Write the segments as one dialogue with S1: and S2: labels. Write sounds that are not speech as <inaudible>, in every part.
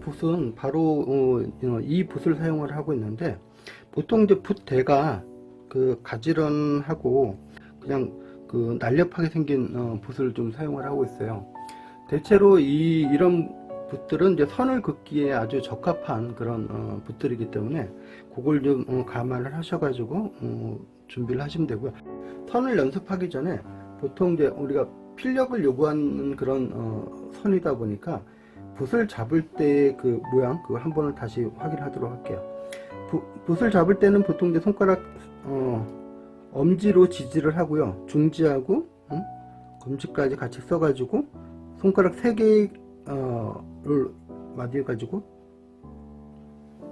S1: 붓은 바로 어, 어, 이 붓을 사용을 하고 있는데 보통 이제 붓 대가 그 가지런하고 그냥 그 날렵하게 생긴 어, 붓을 좀 사용을 하고 있어요. 대체로 이 이런 붓들은 이제 선을 긋기에 아주 적합한 그런 어, 붓들이기 때문에 그걸 좀 어, 감안을 하셔가지고 어, 준비를 하시면 되고요. 선을 연습하기 전에 보통 이제 우리가 필력을 요구하는 그런 어, 선이다 보니까 붓을 잡을 때그 모양 그걸 한 번을 다시 확인하도록 할게요. 부- 붓을 잡을 때는 보통 이제 손가락 어, 엄지로 지지를 하고요. 중지하고 응? 검지까지 같이 써가지고 손가락 세 개를 마디해 가지고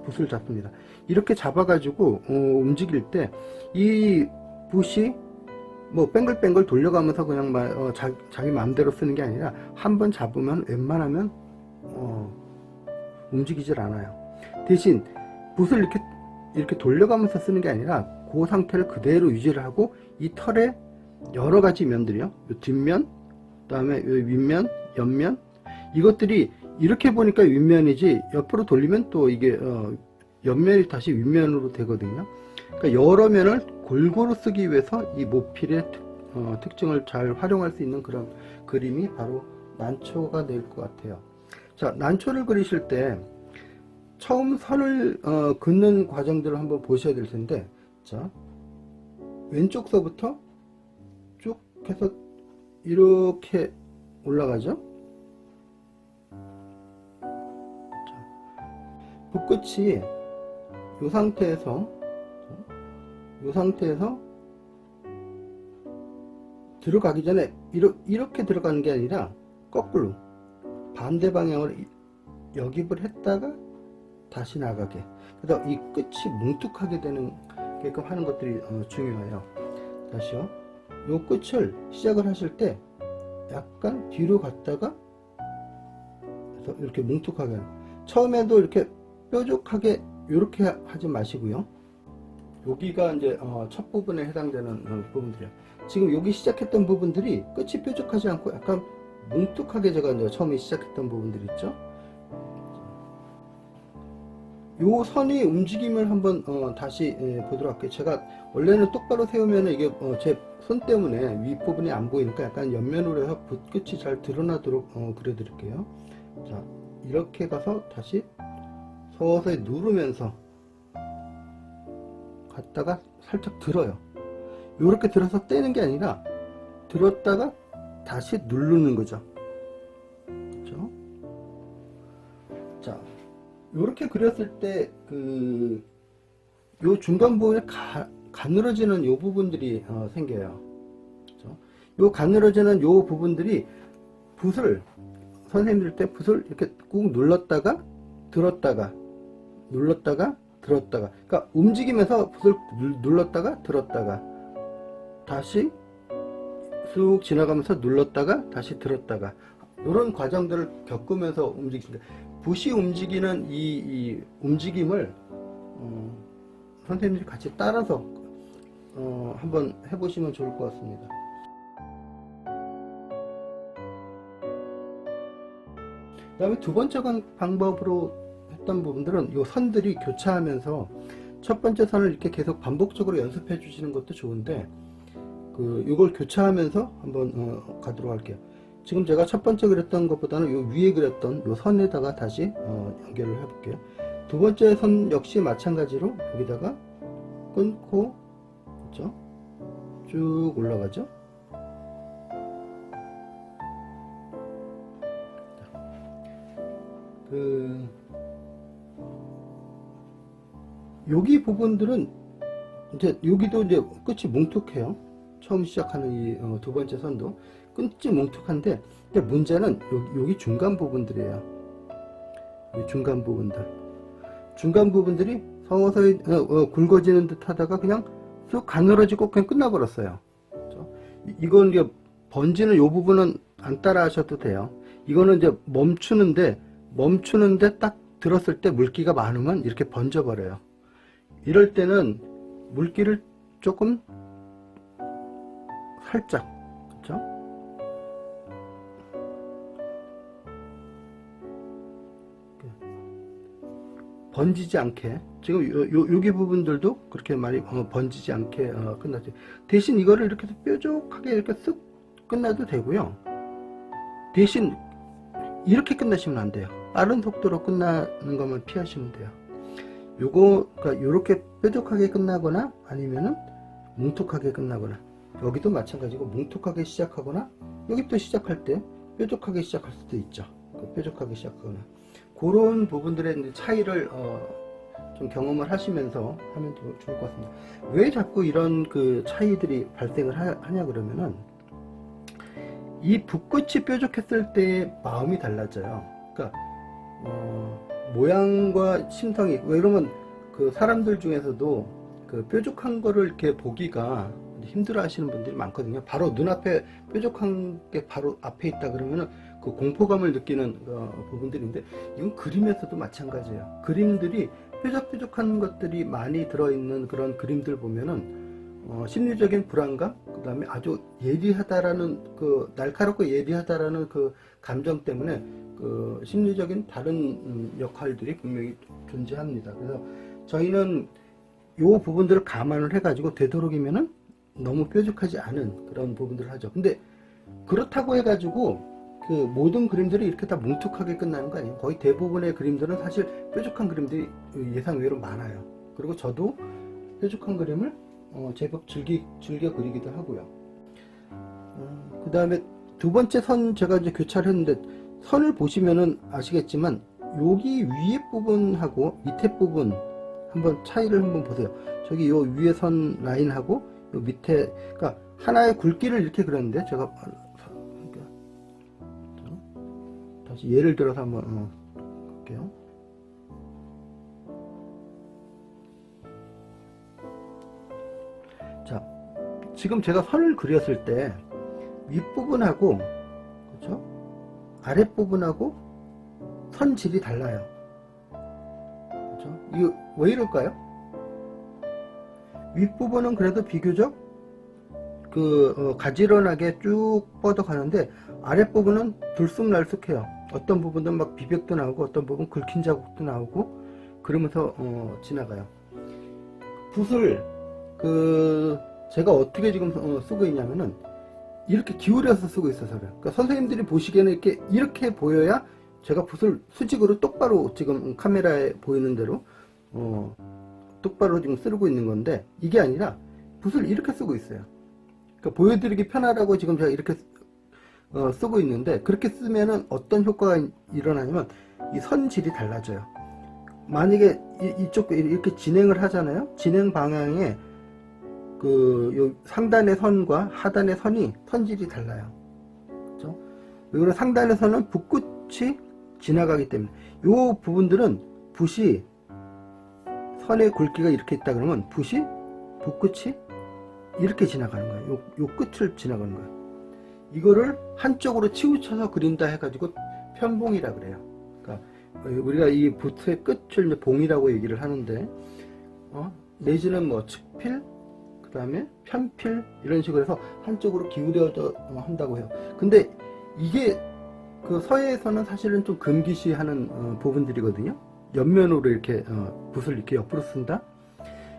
S1: 붓을 잡습니다. 이렇게 잡아가지고 어, 움직일 때 이 붓이 뭐 뱅글뱅글 돌려가면서 그냥 막, 어, 자, 자기 마음대로 쓰는 게 아니라 한 번 잡으면 웬만하면 어, 움직이질 않아요. 대신 붓을 이렇게 이렇게 돌려가면서 쓰는 게 아니라 그 상태를 그대로 유지를 하고 이 털에 여러 가지 면들이요. 요 뒷면, 그다음에 요 윗면, 옆면 이것들이 이렇게 보니까 윗면이지 옆으로 돌리면 또 이게 어, 옆면이 다시 윗면으로 되거든요. 그러니까 여러 면을 골고루 쓰기 위해서 이 모필의 특, 어, 특징을 잘 활용할 수 있는 그런 그림이 바로 난초가 될 것 같아요. 자, 난초를 그리실 때 처음 선을 어, 긋는 과정들을 한번 보셔야 될 텐데, 자, 왼쪽서부터 쭉 해서 이렇게 올라가죠. 자, 붓끝이 이 상태에서 이 상태에서 들어가기 전에 이러, 이렇게 들어가는 게 아니라 거꾸로 반대 방향으로 이- 역입을 했다가 다시 나가게. 그래서 이 끝이 뭉툭하게 되는 게끔 하는 것들이 어, 중요해요. 다시요. 요 끝을 시작을 하실 때 약간 뒤로 갔다가 이렇게 뭉툭하게 처음에도 이렇게 뾰족하게 이렇게 하지 마시고요. 여기가 이제 어, 첫 부분에 해당되는 어, 부분들이에요. 지금 여기 시작했던 부분들이 끝이 뾰족하지 않고 약간 뭉툭하게 제가 이제 처음에 시작했던 부분들 있죠. 요 선의 움직임을 한번 어, 다시 예, 보도록 할게요. 제가 원래는 똑바로 세우면 이게 어, 제손 때문에 윗 부분이 안 보이니까 약간 옆면으로 해서 붓끝이 잘 드러나도록 어, 그려드릴게요. 자 이렇게 가서 다시 서서히 누르면서 갔다가 살짝 들어요. 이렇게 들어서 떼는 게 아니라 들었다가 다시 누르는 거죠. 그렇죠? 자, 이렇게 그렸을 때 그 요 중간 부분에 가, 가늘어지는 요 부분들이 어, 생겨요. 그렇죠? 요 가늘어지는 요 부분들이 붓을 선생님들 때 붓을 이렇게 꾹 눌렀다가 들었다가 눌렀다가 들었다가 그러니까 움직이면서 붓을 눌- 눌렀다가 들었다가 다시 쑥 지나가면서 눌렀다가 다시 들었다가 이런 과정들을 겪으면서 움직입니다. 붓이 움직이는 이, 이 움직임을 어, 선생님들이 같이 따라서 어, 한번 해보시면 좋을 것 같습니다. 그 다음에 두 번째 관- 방법으로 했던 부분들은 이 선들이 교차하면서 첫 번째 선을 이렇게 계속 반복적으로 연습해 주시는 것도 좋은데 그 이걸 교차하면서 한번 어, 가도록 할게요. 지금 제가 첫 번째 그렸던 것보다는 요 위에 그렸던 요 선에다가 다시 어, 연결을 해볼게요. 두 번째 선 역시 마찬가지로 여기다가 끊고 그렇죠? 쭉 올라가죠. 그 여기 부분들은 이제 여기도 이제 끝이 뭉툭해요. 처음 시작하는 이 어, 두 번째 선도 끝이 뭉툭한데 근데 문제는 여기, 여기 중간 부분들이에요. 이 중간 부분들. 중간 부분들이 서서히 어, 어, 굵어지는 듯 하다가 그냥 쑥 가늘어지고 그냥 끝나버렸어요. 그렇죠? 이- 이건 이제 번지는 이 부분은 안 따라 하셔도 돼요. 이거는 이제 멈추는데 멈추는데 딱 들었을 때 물기가 많으면 이렇게 번져버려요. 이럴 때는 물기를 조금 살짝 그렇죠? 번지지 않게 지금 요, 요 여기 부분들도 그렇게 많이 어, 번지지 않게 어, 끝났죠. 대신 이거를 이렇게 뾰족하게 이렇게 쓱 끝나도 되고요. 대신 이렇게 끝나시면 안 돼요. 빠른 속도로 끝나는 것만 피하시면 돼요. 요거 그러니까 요렇게 뾰족하게 끝나거나 아니면은 뭉툭하게 끝나거나 여기도 마찬가지고 뭉툭하게 시작하거나 여기 또 시작할 때 뾰족하게 시작할 수도 있죠. 그 뾰족하게 시작하거나 그런 부분들의 차이를 어, 좀 경험을 하시면서 하면 더 좋을 것 같습니다. 왜 자꾸 이런 그 차이들이 발생을 하, 하냐 그러면은 이 붓끝이 뾰족했을 때 마음이 달라져요. 그러니까 어, 모양과 심성이 왜 그러면 그 사람들 중에서도 그 뾰족한 거를 이렇게 보기가 힘들어 하시는 분들이 많거든요. 바로 눈앞에 뾰족한 게 바로 앞에 있다 그러면은 그 공포감을 느끼는 어, 부분들인데 이건 그림에서도 마찬가지예요. 그림들이 뾰족뾰족한 것들이 많이 들어있는 그런 그림들 보면은 어, 심리적인 불안감, 그 다음에 아주 예리하다라는 그 날카롭고 예리하다라는 그 감정 때문에 그 심리적인 다른 음, 역할들이 분명히 존재합니다. 그래서 저희는 요 부분들을 감안을 해가지고 되도록이면은 너무 뾰족하지 않은 그런 부분들을 하죠. 근데 그렇다고 해가지고 그 모든 그림들이 이렇게 다 뭉툭하게 끝나는 거 아니에요. 거의 대부분의 그림들은 사실 뾰족한 그림들이 예상 외로 많아요. 그리고 저도 뾰족한 그림을 어, 제법 즐기, 즐겨 그리기도 하고요. 그 다음에 두 번째 선 제가 이제 교차를 했는데 선을 보시면은 아시겠지만 여기 위에 부분하고 밑에 부분 한번 차이를 한번 보세요. 저기 요 위에 선 라인하고 요 밑에 그러니까 하나의 굵기를 이렇게 그렸는데 제가 다시 예를 들어서 한번 어, 볼게요. 자, 지금 제가 선을 그렸을 때 윗부분하고 그렇죠? 아랫부분하고 선질이 달라요. 그렇죠? 이거 왜 이럴까요? 윗부분은 그래도 비교적 그 어, 가지런하게 쭉 뻗어 가는데 아랫부분은 들쑥날쑥해요. 어떤 부분은 막 비벽도 나오고 어떤 부분 긁힌 자국도 나오고 그러면서 어, 지나가요. 붓을 그 제가 어떻게 지금 어, 쓰고 있냐면은 이렇게 기울여서 쓰고 있어서 그래요. 그러니까 선생님들이 보시기에는 이렇게 이렇게 보여야 제가 붓을 수직으로 똑바로 지금 카메라에 보이는 대로 어, 똑바로 지금 쓰고 있는 건데 이게 아니라 붓을 이렇게 쓰고 있어요. 그러니까 보여드리기 편하라고 지금 제가 이렇게 어, 쓰고 있는데 그렇게 쓰면은 어떤 효과가 일어나냐면 이 선질이 달라져요. 만약에 이, 이쪽 이렇게 진행을 하잖아요. 진행 방향에 그요 상단의 선과 하단의 선이 선질이 달라요. 그렇죠? 이거는 상단의 선은 붓끝이 지나가기 때문에 요 부분들은 붓이 선의 굵기가 이렇게 있다 그러면 붓이 붓끝이 이렇게 지나가는 거예요. 요, 요 끝을 지나가는 거예요. 이거를 한쪽으로 치우쳐서 그린다 해가지고 편봉이라 그래요. 그러니까 우리가 이 붓의 끝을 봉이라고 얘기를 하는데 어? 내지는 뭐 측필, 그 다음에 편필 이런 식으로 해서 한쪽으로 기울여져 한다고 해요. 근데 이게 그 서예에서는 사실은 좀 금기시하는 어, 부분들이거든요. 옆면으로 이렇게 어, 붓을 이렇게 옆으로 쓴다.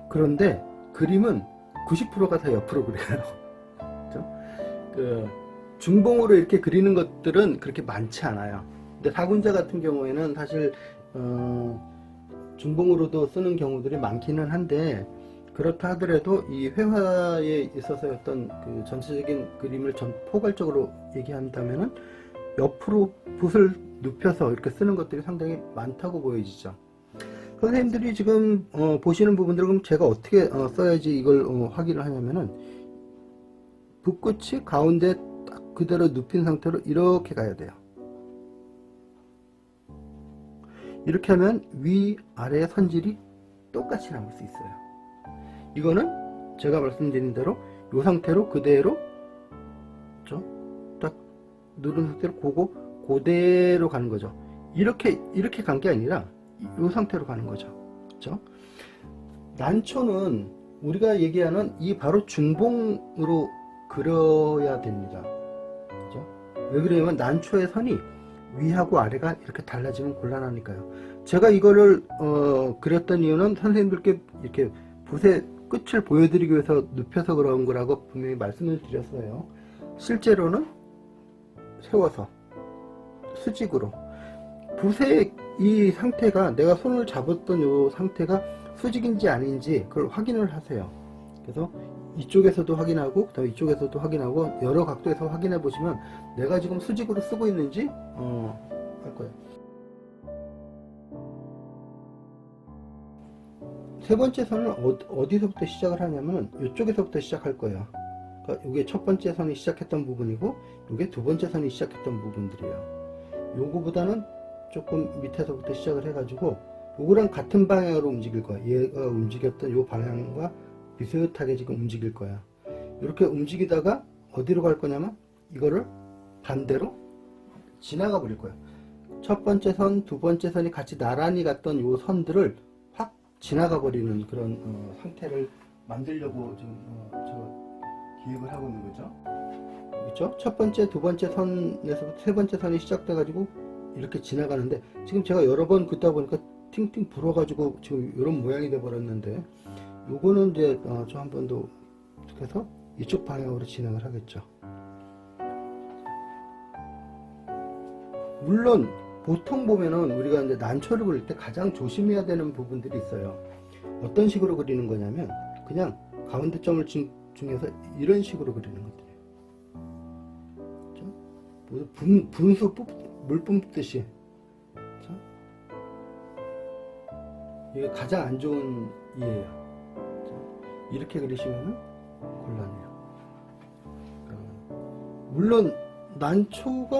S1: 그런데 그림은 90%가 다 옆으로 그려요. <laughs> 그 중봉으로 이렇게 그리는 것들은 그렇게 많지 않아요. 근데 사군자 같은 경우에는 사실 어, 중봉으로도 쓰는 경우들이 많기는 한데 그렇다 하더라도 이 회화에 있어서 어떤 그 전체적인 그림을 전 포괄적으로 얘기한다면은 옆으로 붓을 눕혀서 이렇게 쓰는 것들이 상당히 많다고 보여지죠. 선생님들이 지금 어, 보시는 부분들은 그럼 제가 어떻게 어, 써야지 이걸 어, 확인을 하냐면은 붓끝이 가운데 딱 그대로 눕힌 상태로 이렇게 가야 돼요. 이렇게 하면 위 아래 선질이 똑같이 남을 수 있어요. 이거는 제가 말씀드린 대로 이 상태로 그대로 누른 상태로 고거 그대로 가는 거죠. 이렇게 이렇게 간 게 아니라 이 상태로 가는 거죠. 그렇죠? 난초는 우리가 얘기하는 이 바로 중봉으로 그려야 됩니다. 그죠? 왜 그러냐면 난초의 선이 위하고 아래가 이렇게 달라지면 곤란하니까요. 제가 이거를 어, 그렸던 이유는 선생님들께 이렇게 붓의 끝을 보여드리기 위해서 눕혀서 그런 거라고 분명히 말씀을 드렸어요. 실제로는 세워서 수직으로 붓의 이 상태가 내가 손을 잡았던 이 상태가 수직인지 아닌지 그걸 확인을 하세요. 그래서 이쪽에서도 확인하고 그다음 이쪽에서도 확인하고 여러 각도에서 확인해 보시면 내가 지금 수직으로 쓰고 있는지 어, 할 거예요. 세 번째 선은 어, 디서부터 시작을 하냐면 이쪽에서부터 시작할 거예요. 그러니까 이게 첫 번째 선이 시작했던 부분이고 이게 두 번째 선이 시작했던 부분들이에요. 요거보다는 조금 밑에서부터 시작을 해가지고 요거랑 같은 방향으로 움직일 거야. 얘가 움직였던 요 방향과 비슷하게 지금 움직일 거야. 이렇게 움직이다가 어디로 갈 거냐면 이거를 반대로 지나가 버릴 거야. 첫 번째 선, 두 번째 선이 같이 나란히 갔던 요 선들을 확 지나가 버리는 그런 어, 상태를 만들려고 지금 어, 저 기획을 하고 있는 거죠. 그렇죠? 첫 번째, 두 번째 선에서부터 세 번째 선이 시작돼 가지고 이렇게 지나가는데 지금 제가 여러 번 긋다 보니까 팅팅 불어가지고 지금 이런 모양이 돼 버렸는데 요거는 이제 어, 저한 번 더 해서 이쪽 방향으로 진행을 하겠죠. 물론 보통 보면은 우리가 이제 난초를 그릴 때 가장 조심해야 되는 부분들이 있어요. 어떤 식으로 그리는 거냐면 그냥 가운데 점을 중, 중에서 이런 식으로 그리는 것들이에요. 그렇죠? 뭐 분, 분수 뽑, 물 뿜듯이. 그렇죠? 이게 가장 안 좋은 이에요. 그렇죠? 이렇게 그리시면은 곤란해요. 물론 난초가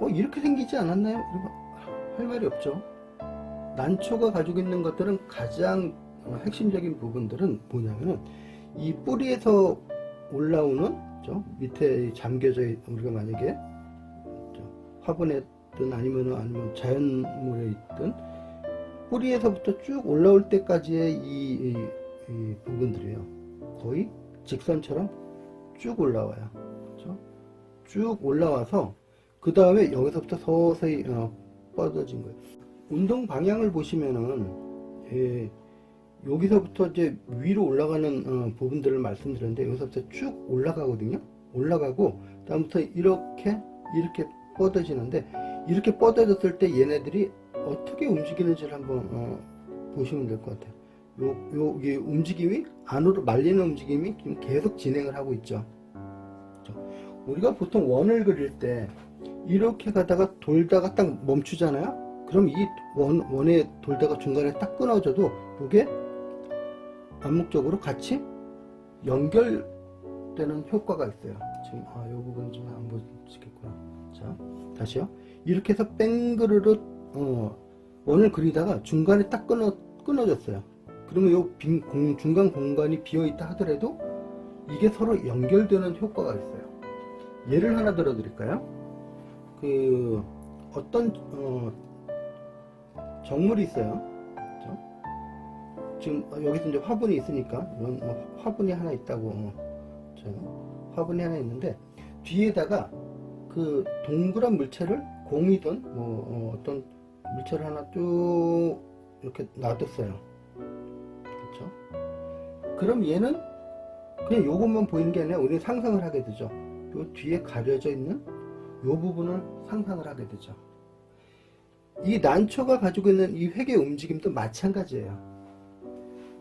S1: 어, 이렇게 생기지 않았나요? 할 말이 없죠. 난초가 가지고 있는 것들은 가장 어, 핵심적인 부분들은 뭐냐면은 이 뿌리에서 올라오는 저 밑에 잠겨져 있, 우리가 만약에 저 화분에든 아니면 아니면 자연물에 있든 뿌리에서부터 쭉 올라올 때까지의 이, 이, 이 부분들이에요. 거의 직선처럼 쭉 올라와요. 그렇죠? 쭉 올라와서 그 다음에 여기서부터 서서히 어, 뻗어진 거예요. 운동 방향을 보시면은 예, 여기서부터 이제 위로 올라가는 어, 부분들을 말씀드렸는데 여기서부터 쭉 올라가거든요. 올라가고 다음부터 이렇게 이렇게 뻗어지는데 이렇게 뻗어졌을 때 얘네들이 어떻게 움직이는지를 한번 어, 보시면 될 것 같아요. 요, 요, 이 움직임이 안으로 말리는 움직임이 지금 계속 진행을 하고 있죠. 그렇죠? 우리가 보통 원을 그릴 때 이렇게 가다가 돌다가 딱 멈추잖아요. 그럼 이 원, 원에 돌다가 중간에 딱 끊어져도 이게 암묵적으로 같이 연결되는 효과가 있어요. 지금 아, 이 부분 좀 안 보시겠구나. 자, 다시요. 이렇게 해서 뺑그르르 어, 원을 그리다가 중간에 딱 끊어 끊어졌어요. 그러면 요 빈 공, 중간 공간이 비어 있다 하더라도 이게 서로 연결되는 효과가 있어요. 예를 하나 들어 드릴까요? 그 어떤 어, 정물이 있어요. 지금 여기서 이제 화분이 있으니까 이런 어, 화분이 하나 있다고 어, 저 화분이 하나 있는데 뒤에다가 그 동그란 물체를 공이든 뭐 어, 떤 물체를 하나 쭉 이렇게 놔뒀어요. 그렇죠? 그럼 얘는 그냥 요것만 보이는 게 아니라 우리 상상을 하게 되죠. 요 뒤에 가려져 있는 요 부분을 상상을 하게 되죠. 이 난초가 가지고 있는 이 회계 움직임도 마찬가지예요.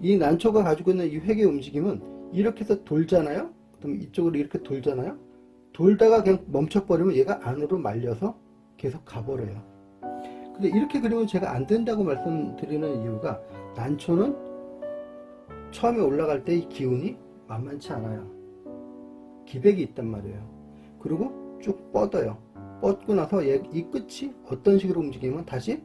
S1: 이 난초가 가지고 있는 이 회계 움직임은 이렇게 해서 돌잖아요. 그럼 이쪽으로 이렇게 돌잖아요. 돌다가 그냥 멈춰버리면 얘가 안으로 말려서 계속 가버려요. 근데 이렇게 그리면 제가 안 된다고 말씀드리는 이유가 난초는 처음에 올라갈 때 이 기운이 만만치 않아요. 기백이 있단 말이에요. 그리고 쭉 뻗어요. 뻗고 나서 얘, 이 끝이 어떤 식으로 움직이면 다시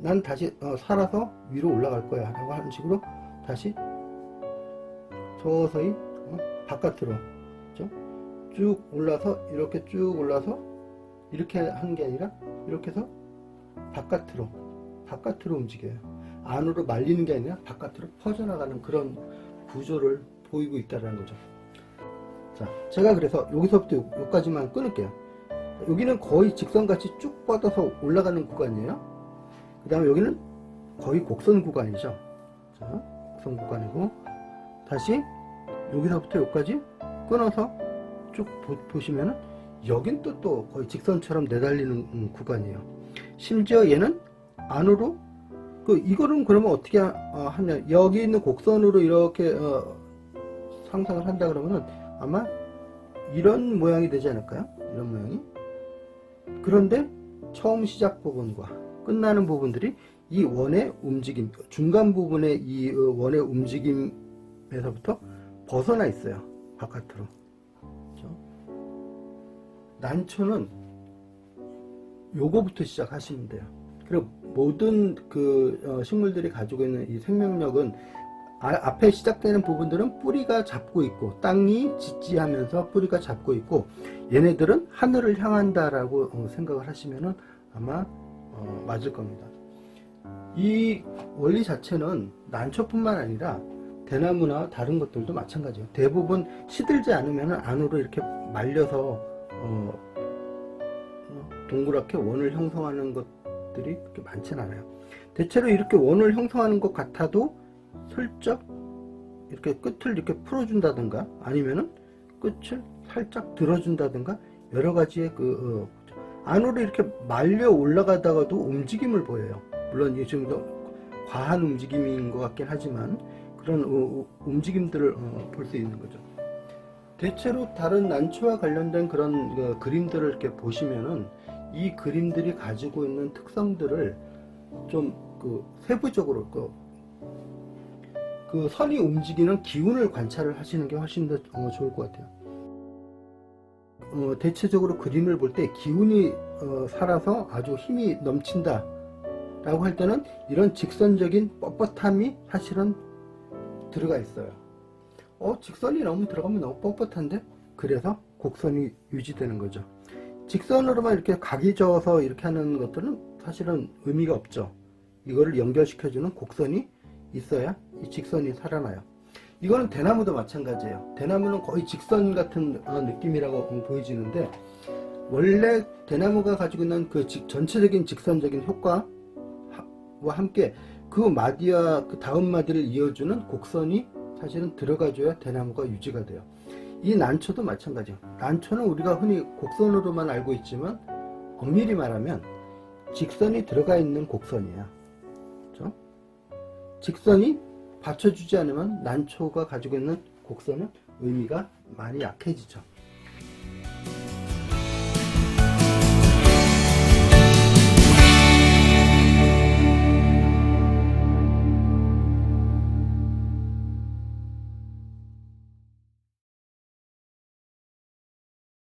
S1: 난 다시 어, 살아서 위로 올라갈 거야 라고 하는 식으로 다시 서서히 어, 바깥으로 그렇죠? 쭉 올라서 이렇게 쭉 올라서 이렇게 하는 게 아니라 이렇게 해서 바깥으로 바깥으로 움직여요 안으로 말리는 게 아니라 바깥으로 퍼져나가는 그런 구조를 보이고 있다는 거죠 자 제가 그래서 여기서부터 요- 여기까지만 끊을게요 여기는 거의 직선같이 쭉 뻗어서 올라가는 구간이에요 그 다음에 여기는 거의 곡선 구간이죠. 자, 곡선 구간이고 다시 여기서부터 여기까지 끊어서 쭉 보, 시면은 여긴 또, 또 거의 직선처럼 내달리는 음, 구간이에요. 심지어 얘는 안으로 그 이거는 그러면 어떻게 하, 어, 하냐 여기 있는 곡선으로 이렇게 어, 상상을 한다 그러면은 아마 이런 모양이 되지 않을까요? 이런 모양이 그런데 처음 시작 부분과 끝나는 부분들이 이 원의 움직임 중간 부분의 이 어, 원의 움직임에서부터 벗어나 있어요 바깥으로 그렇죠? 난초는 요거부터 시작하시면 돼요 그리고 모든 그 어, 식물들이 가지고 있는 이 생명력은 아- 앞에 시작되는 부분들은 뿌리가 잡고 있고 땅이 지지하면서 뿌리가 잡고 있고 얘네들은 하늘을 향한다라고 어, 생각을 하시면은 아마 어, 맞을 겁니다. 이 원리 자체는 난초뿐만 아니라 대나무나 다른 것들도 마찬가지예요. 대부분 시들지 않으면 안으로 이렇게 말려서 어, 어, 동그랗게 원을 형성하는 것들이 그렇게 많지는 않아요. 대체로 이렇게 원을 형성하는 것 같아도 슬쩍 이렇게 끝을 이렇게 풀어준다든가 아니면은 끝을 살짝 들어준다든가 여러 가지의 그 어, 안으로 이렇게 말려 올라가다가도 움직임을 보여요. 물론 더 과한 움직임인 것 같긴 하지만 그런 어, 어, 움직임들을 볼 수 있는 거죠. 대체로 다른 난초와 관련된 그런 그 그림들을 이렇게 보시면은 이 그림들이 가지고 있는 특성들을 좀 그 세부적으로 그, 그 선이 움직이는 기운을 관찰을 하시는 게 훨씬 더 어, 좋을 것 같아요. 어, 대체적으로 그림을 볼 때 기운이 어, 살아서 아주 힘이 넘친다 라고 할 때는 이런 직선적인 뻣뻣함이 사실은 들어가 있어요. 어, 직선이 너무 들어가면 너무 뻣뻣한데? 그래서 곡선이 유지되는 거죠. 직선으로만 이렇게 각이 져서 이렇게 하는 것들은 사실은 의미가 없죠. 이거를 연결시켜주는 곡선이 있어야 이 직선이 살아나요. 이거는 대나무도 마찬가지예요. 대나무는 거의 직선 같은 어, 느낌이라고 보여지는데 원래 대나무가 가지고 있는 그 직- 전체적인 직선적인 효과와 함께 그 마디와 그 다음 마디를 이어주는 곡선이 사실은 들어가줘야 대나무가 유지가 돼요. 이 난초도 마찬가지예요. 난초는 우리가 흔히 곡선으로만 알고 있지만 엄밀히 말하면 직선이 들어가 있는 곡선이에요. 그렇죠? 직선이 받쳐주지 않으면 난초가 가지고 있는 곡선은 의미가 많이 약해지죠.